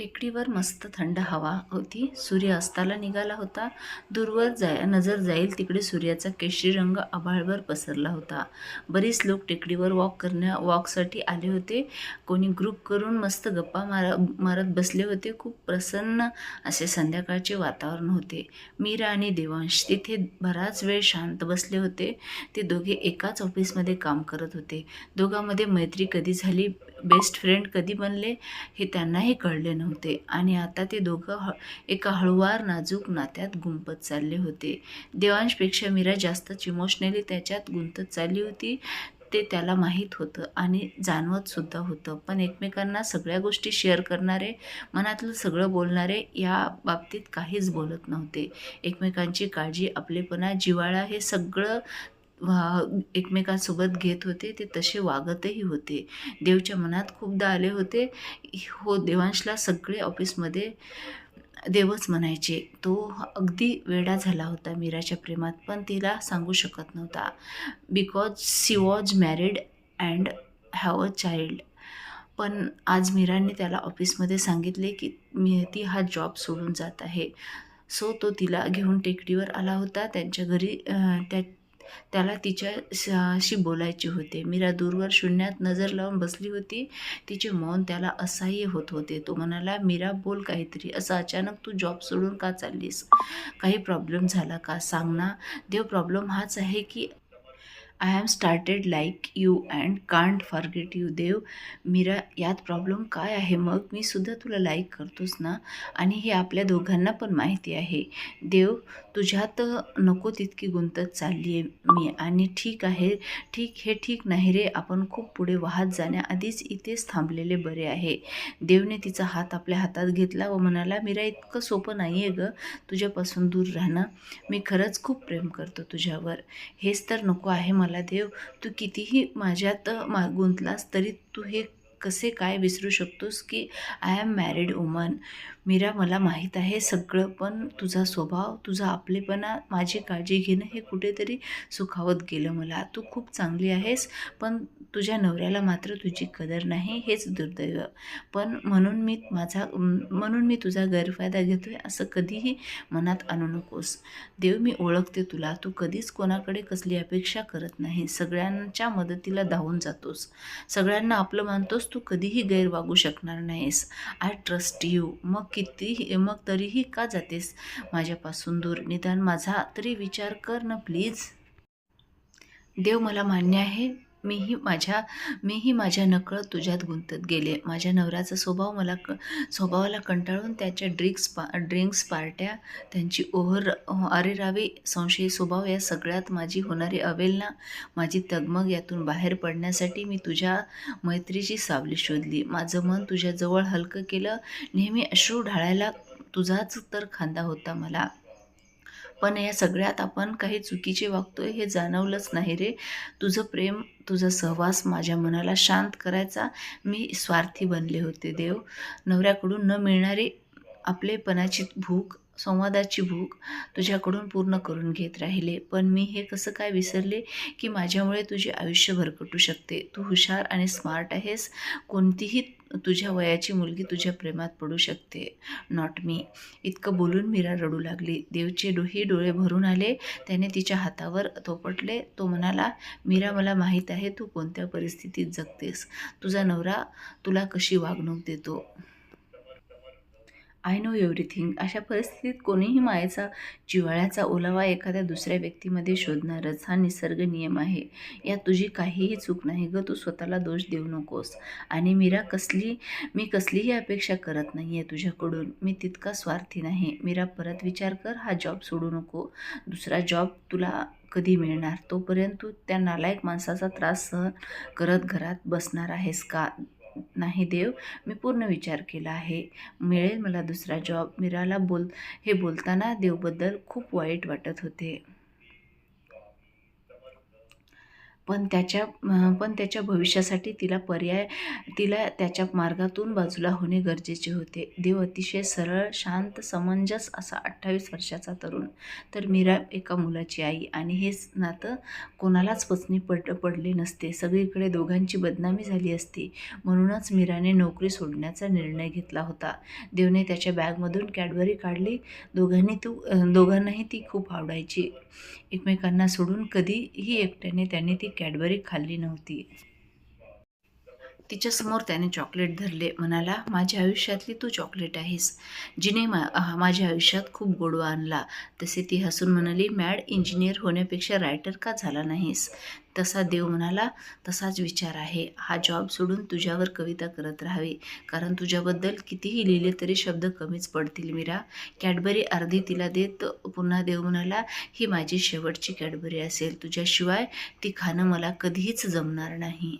टेकडीवर मस्त थंड हवा होती. सूर्य अस्ताला निघाला होता. दूरवर जाय नजर जाईल तिकडे सूर्याचा केशरी रंग आभाळभर पसरला होता. बरीच लोक टेकडीवर वॉक करण्या वॉकसाठी आले होते. कोणी ग्रुप करून मस्त गप्पा मार मारत बसले होते. खूप प्रसन्न असे संध्याकाळचे वातावरण होते. मीरा आणि देवांश तिथे बराच वेळ शांत बसले होते. ते दोघे एकाच ऑफिसमध्ये काम करत होते. दोघांमध्ये मैत्री कधी झाली बेस्ट फ्रेंड कधी बनले हे त्यांनाही कळले नव्हते. होते. आणि आता ते दोघं ह एका हळुवार नाजूक नात्यात गुंपत चालले होते. देवांशपेक्षा मीरा जास्तच इमोशनली त्याच्यात गुंतत चालली होती ते त्याला माहीत होतं आणि जाणवतसुद्धा होतं. पण एकमेकांना सगळ्या गोष्टी शेअर करणारे मनातलं सगळं बोलणारे या बाबतीत काहीच बोलत नव्हते. एकमेकांची काळजी आपलेपणा जिव्हाळा हे सगळं एकमेकांसोबत घेत होते ते तसे वागतही होते. देवच्या मनात खूपदा आले होते. हो देवांशला सगळे ऑफिसमध्ये देवच म्हणायचे. तो अगदी वेडा झाला होता मीराच्या प्रेमात पण तिला सांगू शकत नव्हता. Because she was married and have a child. पण आज मीराने त्याला ऑफिसमध्ये सांगितले की मी ती हा जॉब सोडून जात आहे. सो तो तिला घेऊन टेकडीवर आला होता. त्यांच्या घरी त्या त्याला तिच्या शी बोलायचे होते. मीरा दूरवर शून्यात नजर लावून बसली होती. तिचे मौन त्याला असह्य होत होते. तो म्हणाला मीरा बोल काहीतरी. असं अचानक तू जॉब सोडून का चाललीस? काही प्रॉब्लेम झाला का? सांग ना. देव प्रॉब्लेम हाच आहे की I am started like you and can't forget you Dev Meera यात प्रॉब्लेम काय आहे? मग मी सुद्धा तुला लाईक करतोच ना? आणि हे आपल्या दोघांना पण माहिती आहे. देव तुझ्यात नको तितकी गुंतत चालली आहे मी. आणि ठीक आहे ठीक हे ठीक नाही रे. आपण खूप पुढे वाहत जाण्याआधीच इथेच थांबलेले बरे आहे. देवने तिचा हात आपल्या हातात घेतला व म्हणाला मीरा इतकं सोपं नाही आहे गं तुझ्यापासून दूर राहणं. मी खरंच खूप प्रेम करतो तुझ्यावर. हेच तर नको आहे मला देव. तू कितीही माझ्यात मा गुंतलास तरी तू हे कसे काय विसरू शकतोस की I am married woman Meera मला माहीत आहे सगळं पण तुझा स्वभाव तुझा आपलेपणा माझी काळजी घेणं हे कुठेतरी सुखावत गेलं मला. तू खूप चांगली आहेस पण तुझ्या नवऱ्याला मात्र तुझी कदर नाही हेच दुर्दैव. पण म्हणून मी माझा म्हणून मी तुझा गैरफायदा घेतोय असं कधीही मनात आणू नकोस. देव मी ओळखते तुला. तू कधीच कोणाकडे कसली अपेक्षा करत नाही. सगळ्यांच्या मदतीला धावून जातोस. सगळ्यांना आपलं मानतोस तू कधीही गैरवागू शकणार नाहीस. आय ट्रस्ट यू मग कितीही मग तरीही का जातेस? माझ्यापासून दूर. निदान माझा तरी विचार कर ना प्लीज देव मला मान्य आहे. मीही माझ्या मीही माझ्या नकळत तुझ्यात गुंतत गेले. माझ्या नवऱ्याचा स्वभाव मला क स्वभावाला कंटाळून त्याच्या ड्रिंक्स पा ड्रिंक्स पार्ट्या त्यांची ओव्हर अरेरावी संशयी स्वभाव या सगळ्यात माझी होणारी अवेलना माझी तगमग यातून बाहेर पडण्यासाठी मी तुझ्या मैत्रीची सावली शोधली. माझं मन तुझ्याजवळ हलकं केलं. नेहमी अश्रू ढाळायला तुझाच तर खांदा होता मला. पण या सगळ्यात आपण काही चुकीचे वागतोय हे जाणवलंच नाही रे. तुझं प्रेम तुझा सहवास माझ्या मनाला शांत करायचा. मी स्वार्थी बनले होते देव. नवऱ्याकडून न मिळणारी आपलेपणाची भूक संवादाची भूक तुझ्याकडून पूर्ण करून घेत राहिले. पण मी हे कसं काय विसरले की माझ्यामुळे तुझे आयुष्य भरकटू शकते. तू हुशार आणि स्मार्ट आहेस. कोणतीही तुझ्या वयाची मुलगी तुझ्या प्रेमात पडू शकते. नॉट मी इतकं बोलून मीरा रडू लागली. देवचे डोही डोळे भरून आले. त्याने तिच्या हातावर थोपटले. तो म्हणाला मीरा मला माहीत आहे तू कोणत्या परिस्थितीत जगतेस. तुझा नवरा तुला कशी वागणूक देतो? आय नो एव्हरीथिंग अशा परिस्थितीत कोणीही मायेचा जिव्हाळ्याचा ओलावा एखाद्या दुसऱ्या व्यक्तीमध्ये शोधणारच. हा निसर्ग नियम आहे. यात तुझी काहीही चूक नाही ग. तू स्वतःला दोष देऊ नकोस. आणि मीरा कसली मी कसलीही अपेक्षा करत नाही आहे तुझ्याकडून. मी तितका स्वार्थी नाही. मीरा परत विचार कर. हा जॉब सोडू नको. दुसरा जॉब तुला कधी मिळणार? तोपर्यंत तू त्या नालायक माणसाचा त्रास सहन करत घरात बसणार आहेस का? नाही देव मी पूर्ण विचार केला आहे. मिळेल मला दुसरा जॉब मीराला बोल हे बोलताना देवबद्दल खूप वाईट वाटत होते. पण त्याच्या पण त्याच्या भविष्यासाठी तिला पर्याय तिला त्याच्या मार्गातून बाजूला होणे गरजेचे होते. देव अतिशय सरळ शांत समंजस असा अठ्ठावीस वर्षाचा तरुण. तर मीरा एका मुलाची आई आणि हे नातं कोणालाच पचनी पड पडले नसते. सगळीकडे दोघांची बदनामी झाली असती. म्हणूनच मीराने नोकरी सोडण्याचा निर्णय घेतला होता. देवने त्याच्या बॅगमधून कॅडबरी काढली. दोघांनी तू दोघांनाही ती खूप आवडायची. एकमेकांना सोडून कधीही एकट्याने त्याने ती कॅडबरी खाल्ली नव्हती. तिच्यासमोर त्याने चॉकलेट धरले. म्हणाला माझ्या आयुष्यातली तू चॉकलेट आहेस. जिने मा माझ्या आयुष्यात खूप गोडवा आणला. तसे ती हसून म्हणाली मॅड इंजिनियर होण्यापेक्षा रायटर का झाला नाहीस? तसा देव म्हणाला तसाच विचार आहे. हा जॉब सोडून तुझ्यावर कविता करत राहावी. कारण तुझ्याबद्दल कितीही लिहिले तरी शब्द कमीच पडतील मीरा. कॅडबरी अर्धी तिला देत पुन्हा देव म्हणाला ही माझी शेवटची कॅडबरी असेल. तुझ्याशिवाय ती खाणं मला कधीच जमणार नाही.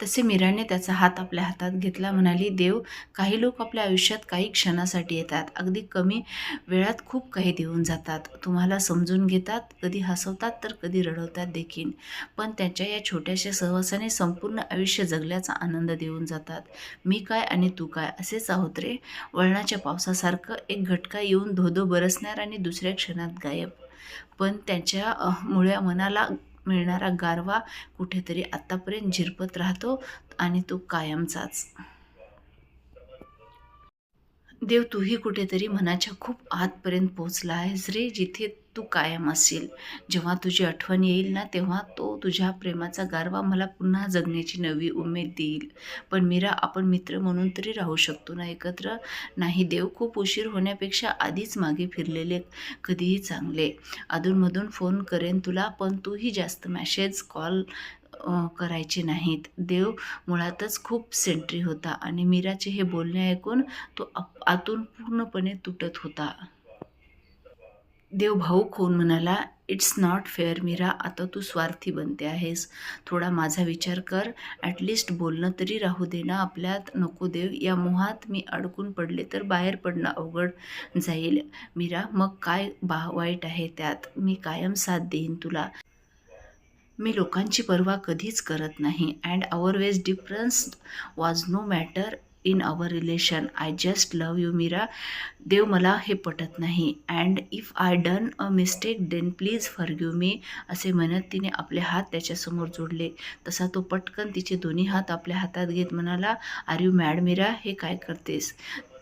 तसे मीराने त्याचा हात आपल्या हातात घेतला. म्हणाली देव काही लोक आपल्या आयुष्यात काही क्षणासाठी येतात. अगदी कमी वेळात खूप काही देऊन जातात. तुम्हाला समजून घेतात. कधी हसवतात तर कधी रडवतात देखील. पण त्यांच्या या छोट्याशा सहवासाने संपूर्ण आयुष्य जगल्याचा आनंद देऊन जातात. मी काय आणि तू काय असेच आहोत रे? वळणाच्या पावसासारखं एक घटका येऊन धोधो बरसणार आणि दुसऱ्या क्षणात गायब. पण त्यांच्या मुळ्या मनाला मिळणारा गारवा कुठेतरी आत्तापर्यंत झिरपत राहतो आणि तो कायमचाच. देव तूही कुठेतरी मनाच्या खूप आतपर्यंत पोचला आहेस रे जिथे तू कायम असेल. जेव्हा तुझी आठवण येईल ना तेव्हा तो तुझ्या प्रेमाचा गारवा मला पुन्हा जगण्याची नवी उमेद देईल. पण मीरा आपण मित्र म्हणून तरी राहू शकतो ना एकत्र? नाही देव खूप उशीर होण्यापेक्षा आधीच मागे फिरलेले कधीही चांगले. अधूनमधून फोन करेन तुला पण तूही जास्त मॅसेज कॉल करायचे नाहीत. देव मुळातच खूप सेंट्री होता आणि मीराचे हे बोलणे ऐकून तो आप- आतून पूर्णपणे तुटत होता. देव भाऊक होऊन म्हणाला इट्स नॉट फेअर मीरा आता तू स्वार्थी बनते आहेस. थोडा माझा विचार कर. ॲटलिस्ट बोलणं तरी राहू दे ना आपल्यात. नको देव या मोहात मी अडकून पडले तर बाहेर पडणं अवघड जाईल. मीरा मग काय बा वाईट आहे त्यात? मी कायम साथ देईन तुला. मी लोकांची पर्वा कधीच करत नाही. And our ways difference was no matter in our relation I just love you Meera Dev मला हे पटत नाही. And if I done a mistake then please forgive me असे म्हणत तिने आपले हात त्याच्यासमोर जोडले. तसा तो पटकन तिचे दोन्ही हात आपल्या हातात घेत म्हणाला आर यू मॅड मीरा हे काय करतेस?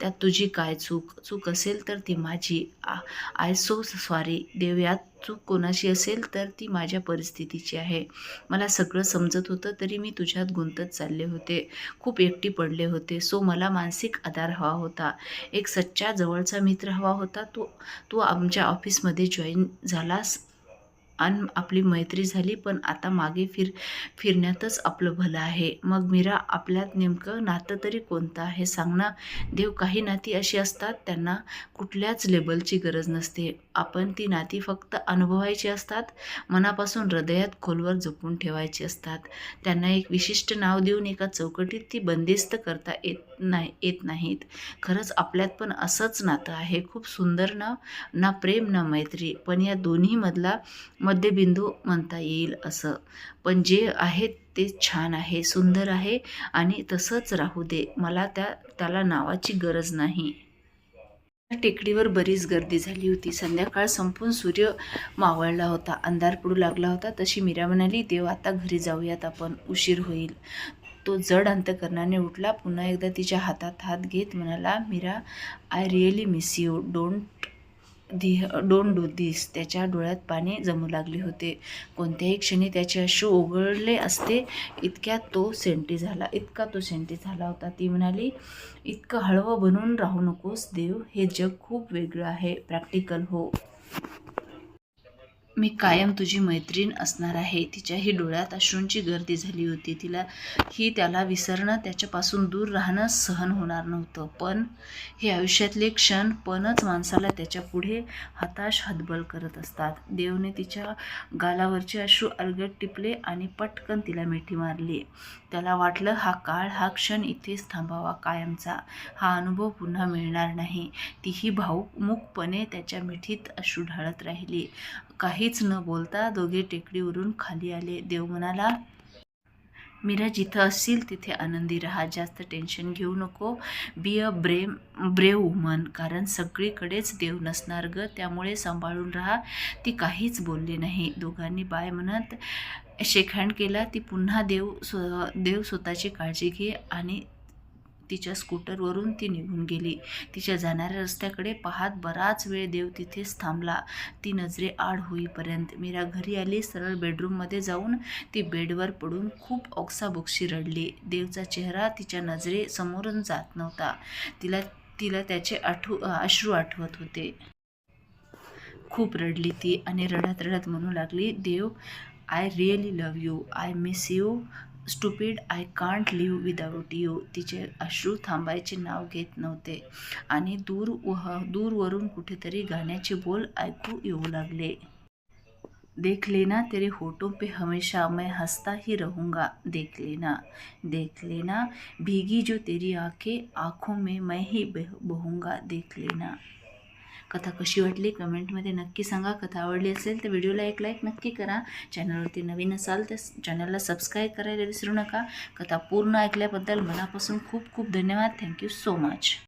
त्यात तुझी काय चूक? चूक असेल तर ती माझी. आय सो सॉरी देव यात चूक कोणाशी असेल तर ती माझ्या परिस्थितीची आहे. मला सगळं समजत होतं तरी मी तुझ्यात गुंतत चालले होते. खूप एकटी पडले होते. सो मला मानसिक आधार हवा होता. एक सच्चा जवळचा मित्र हवा होता. तो तू आमच्या ऑफिसमध्ये जॉईन झालास. आणि आपली मैत्री झाली पण आता मागे फिर फिरण्यातच आपलं भलं आहे. मग मीरा आपल्यात नेमकं नातं तरी कोणतं आहे? सांग ना. देव काही नाती अशी असतात त्यांना कुठल्याच लेबलची गरज नसते. आपण ती नाती फक्त अनुभवायची असतात मनापासून हृदयात खोलवर जपून ठेवायची असतात. त्यांना एक विशिष्ट नाव देऊन एका चौकटीत ती बंदिस्त करता येत नाही येत नाहीत. खरंच आपल्यात पण असंच नातं आहे. खूप सुंदर ना ना प्रेम ना मैत्री. पण या दोन्हीमधला मध्यबिंदू म्हणता येईल असं. पण जे आहे ते छान आहे सुंदर आहे आणि तसंच राहू दे. मला त्या त्याला नावाची गरज नाही. त्या टेकडीवर बरीच गर्दी झाली होती. संध्याकाळ संपून सूर्य मावळला होता. अंधार पडू लागला होता. तशी मीरा म्हणाली देव आता घरी जाऊयात आपण. उशीर होईल. तो जड अंतकरणाने उठला. पुन्हा एकदा तिच्या हातात हात घेत म्हणाला Meera I really miss you don't the don't do this त्याच्या डोळ्यात पाणी जमू लागले होते. कोणत्याही क्षणी त्याचे अश्रू ओघळले असते इतक्या तो सेंटी झाला इतका तो सेंटी झाला होता. ती म्हणाली इतकं हळवं बनून राहू नकोस देव हे जग खूप वेगळं आहे प्रॅक्टिकल हो. मी कायम तुझी मैत्रीण असणार आहे. तिच्याही डोळ्यात अश्रूंची गर्दी झाली होती. तिला ही त्याला विसरणं त्याच्यापासून दूर राहणं सहन होणार नव्हतं. पण हे आयुष्यातले क्षण पणच माणसाला त्याच्या पुढे हताश हतबल करत असतात. देवने तिच्या गालावरचे अश्रू अलगट टिपले आणि पटकन तिला मिठी मारली. त्याला वाटलं हा काळ हा क्षण इथेच थांबावा कायमचा. हा अनुभव पुन्हा मिळणार नाही. तीही भाऊमुखपणे त्याच्या मिठीत अश्रू ढाळत राहिली. काहीच न बोलता दोघे टेकडीवरून खाली आले. देव म्हणाला मीरा जिथं असशील तिथे आनंदी राहा जास्त टेन्शन घेऊ नको. बी अ ब्रेम ब्रेव वुमन कारण सगळीकडेच देव नसणार ग त्यामुळे सांभाळून राहा. ती काहीच बोलली नाही. दोघांनी बाय म्हणत शेक हँड केला ती पुन्हा देव स्व देव स्वतःची काळजी घे आणि तिच्या स्कूटरवरून ती निघून गेली. तिच्या जाणाऱ्या रस्त्याकडे पाहत बराच वेळ देव तिथेच थांबला. ती नजरे आड होईपर्यंत मीरा घरी आली. सरळ बेडरूममध्ये जाऊन ती बेडवर पडून खूप ओक्साबोक्शी रडली. देवचा चेहरा तिच्या नजरे समोरून जात नव्हता. तिला तिला त्याचे आठव अश्रू आठवत होते. खूप रडली ती आणि रडत रडत म्हणू लागली Dev I really love you I miss you stupid I can't live without you तिचे अश्रू थांबायचे नाव घेत नव्हते. आणि दूर वह दूरवरून कुठेतरी गाण्याचे बोल ऐकू येऊ लागले. देख लेना तेरे होठों पे हमेशा मैं हंसता ही रहूँगा. देख लेना देख लेना भीगी जो तेरी आंखें आँखों में मैं ही बह बहूँगा. देख लेना. कथा कशी वाटली कमेंटमध्ये नक्की सांगा. कथा आवडली असेल तर व्हिडिओला एक लाईक नक्की करा. चॅनलवरती नवीन असाल तर चॅनलला सबस्क्राईब करायला विसरू नका. कथा पूर्ण ऐकल्याबद्दल मनापासून खूप खूप धन्यवाद. Thank you so much.